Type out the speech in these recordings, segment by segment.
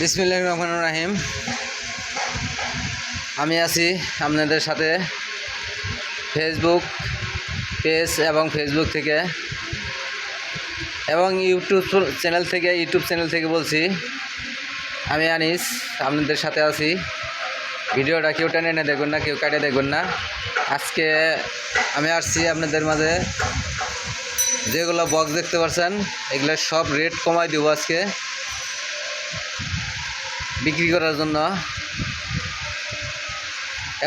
বিসমিল্লাহ রহমান রাহিম। আমি আছি আপনাদের সাথে ফেসবুক পেজ এবং ফেসবুক থেকে এবং ইউটিউব চ্যানেল থেকে ইউটিউব চ্যানেল থেকে বলছি, আমি আনিস, আপনাদের সাথে আছি। ভিডিওটা কেউ টেনে এনে দেখবেন না, কেউ কাটে দেখুন না। আজকে আমি আসছি আপনাদের মাঝে। যেগুলো বক্স দেখতে পাচ্ছেন এগুলো সব রেট কমাই দেবো আজকে। বিক্রি করার জন্য।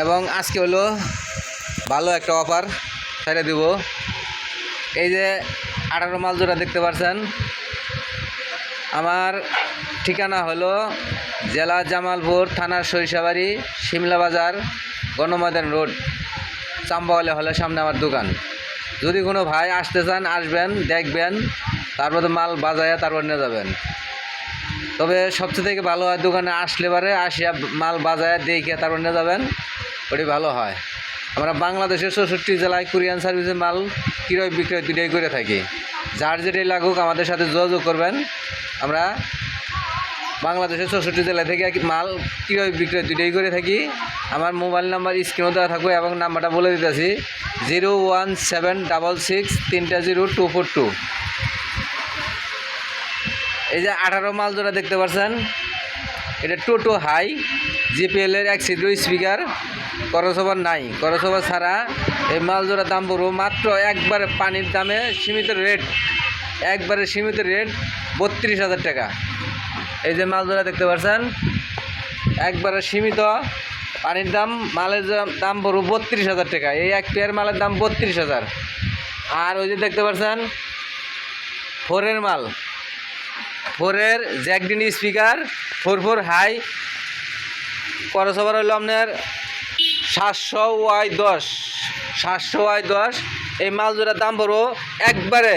এবং আজকে হলো ভালো একটা অফার ছেড়ে দিব। এই যে আঠারো মাল জোড়া দেখতে পাচ্ছেন আমার ঠিকানা হলো জেলা জামালপুর থানার সরিষাবাড়ি সিমলা বাজার, গণময়দান রোড, চাম্বাওয়ালে হলে সামনে আমার দোকান। যদি কোনো ভাই আসতে চান, আসবেন, দেখবেন, তারপর তো মাল বাজায় তারপর নিয়ে যাবেন। তবে সবচেয়ে থেকে ভালো হয় দোকানে আসলে পারে, আসিয়া মাল বাজায় দেখে তারপর নিয়ে যাবেন ওটি ভালো হয়। আমরা বাংলাদেশের চৌষট্টি জেলায় কুরিয়ান সার্ভিসের মাল ক্রয় বিক্রয় দুটাই করে থাকি। যার যেটাই লাগুক আমাদের সাথে যোগাযোগ করবেন। আমরা বাংলাদেশের চৌষট্টি জেলা থেকে মাল ক্রয় বিক্রয় দুটাই করে থাকি। আমার মোবাইল নাম্বার স্ক্রিনও দেওয়া থাকবে এবং নাম্বারটা বলে দিতেছি। Zero one seven double six তিনটা জিরো টু ফোর টু। এই যে আঠারো মাল জোড়া দেখতে পাচ্ছেন এটা টোটো হাই জিপিএল এর এক সিড্রো স্পিকার করসোভার নাই। করসোভার ছাড়া এই মাল জোড়ার দাম পড়ব মাত্র একবারে পানির দামে সীমিত রেট। একবারে সীমিত রেট বত্রিশ হাজার টাকা। এই যে মাল জোড়া দেখতে পাচ্ছেন একবারে সীমিত পানির দাম, মালের দাম পড়ব বত্রিশ হাজার টাকা। এই এক পেয়ার মালের দাম বত্রিশ হাজার। আর ওই যে দেখতে পাচ্ছেন ফোরের মাল ফোরের জ্যাকডিন স্পিকার, ফোর ফোর হাই করসবার হলো আপনার সাতশো ওয়াই দশ, সাতশো ওয়াই দশ। এই মাল জোড়ার দাম পড়ব একবারে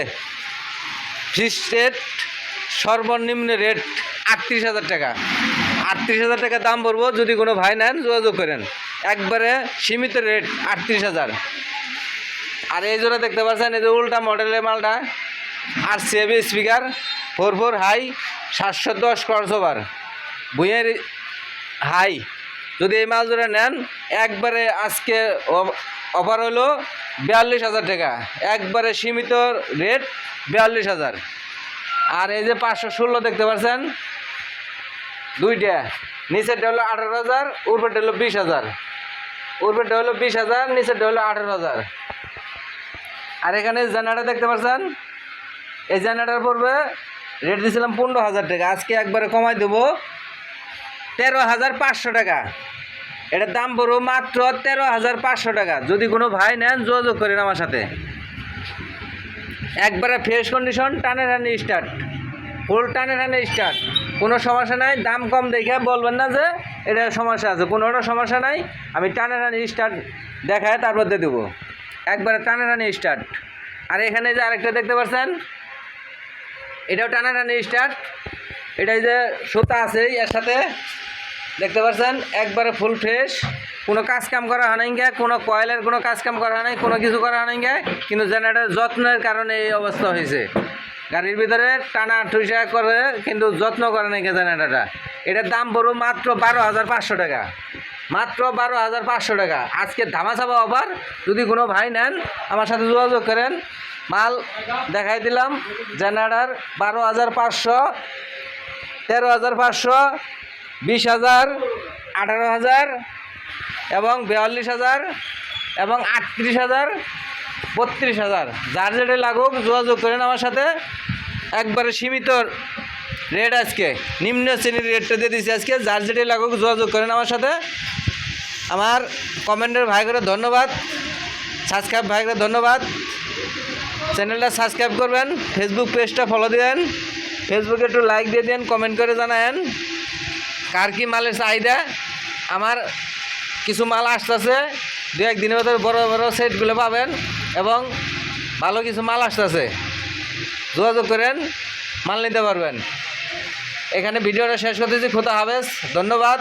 ফিক্স রেট সর্বনিম্ন রেট আটত্রিশ হাজার টাকা। আটত্রিশ হাজার টাকা দাম পড়ব, যদি কোনো ভাই নেন, যোগাযোগ করেন। একবারে সীমিত রেট আটত্রিশ হাজার। আর এই জোড়া দেখতে পাচ্ছেন, এই যে উল্টা মডেলের মালটা, আর C A B speaker four four high, সাতশো দশ ক্রসওভার বুয়ের হাই, যদি এই মাল ধরে নেন, একবারে আজকে অফার হলো বিয়াল্লিশ হাজার টাকা। একবারে সীমিত রেট বিয়াল্লিশ হাজার। আর এই যে পাঁচশো ষোলো দেখতে পাচ্ছেন, দুইটা। নিচেরটা হলো আঠারো হাজার, উপরটা হলো বিশ হাজার। উপরটা হলো বিশ হাজার, নিচেরটা হলো আঠারো হাজার। আর এখানে জেনারেটার দেখতে পাচ্ছেন, এই জেনারেটার পড়বে রেট দিয়েছিলাম পনেরো হাজার টাকা। আজকে একবারে কমাই দেবো। তেরো হাজার পাঁচশো টাকা। এটার দাম পড়ব মাত্র তেরো হাজার পাঁচশো টাকা। যদি কোনো ভাই নেন, যোগাযোগ করেন আমার সাথে। একবারে ফ্রেশ কন্ডিশন টানে টানে স্টার্ট ফুল টানে টানে স্টার্ট কোনো সমস্যা নাই, দাম কম দেখে বলবেন না যে এটা সমস্যা আছে। কোনোটা সমস্যা নাই, আমি টানে টানে স্টার্ট দেখায় তারপর দিয়ে দেবো। একবারে টানে টানে স্টার্ট আর এখানে যে আরেকটা দেখতে পাচ্ছেন এটাও টানা টানি স্টার্ট এটাই যে সুতা আছে, এর সাথে দেখতে পাচ্ছেন, একবারে ফুল ফ্রেশ কোনো কাজ কাম করা হয় নাই কোনো কয়েলের কোনো কাজ কাম করা হয় নাই, কোনো কিছু করা হয় নাই কিন্তু জেনারেটার যত্নের কারণে এই অবস্থা হয়েছে। গাড়ির ভিতরে টানা ঠুসা করে, কিন্তু যত্ন করে নাই জেনারেটারটা এটার দাম পড়ব মাত্র বারো হাজার পাঁচশো টাকা। মাত্র বারো হাজার পাঁচশো টাকা। আজকে ধামাচাপা অফার যদি কোনো ভাই নেন, আমার সাথে যোগাযোগ করেন মাল দেখাই দিলাম। জেনারেটার বারো হাজার পাঁচশো, তেরো হাজার পাঁচশো, বিশ হাজার, আঠারো হাজার এবং বিয়াল্লিশ হাজার এবং আটত্রিশ হাজার, বত্রিশ হাজার। যার যেটা লাগুক, যোগাযোগ করেন আমার সাথে। একবারে সীমিত রেট আজকে। নিম্ন শ্রেণির রেটটা দিয়ে দিচ্ছি আজকে। যার যেটাই লাগুক, যোগাযোগ করেন আমার সাথে। আমার কমেন্টের ভাইগুলো ধন্যবাদ। সাবস্ক্রাইব ভাইগুলো ধন্যবাদ। চ্যানেলটা সাবস্ক্রাইব করবেন ফেসবুক পেজটা ফলো দিবেন ফেসবুকে একটু লাইক দিয়ে দেন কমেন্ট করে জানায়েন কার কি মালের চাহিদা, আমার কিছু মাল আসতেছে, দু একদিনের ভেতরে বড় বড় সেটগুলো পাবেন এবং ভালো কিছু মাল আসতেছে। যোগাযোগ করেন, মাল নিতে পারবেন। এখানে ভিডিওটা শেষ করতেছি, খোদা হাফেজ, ধন্যবাদ।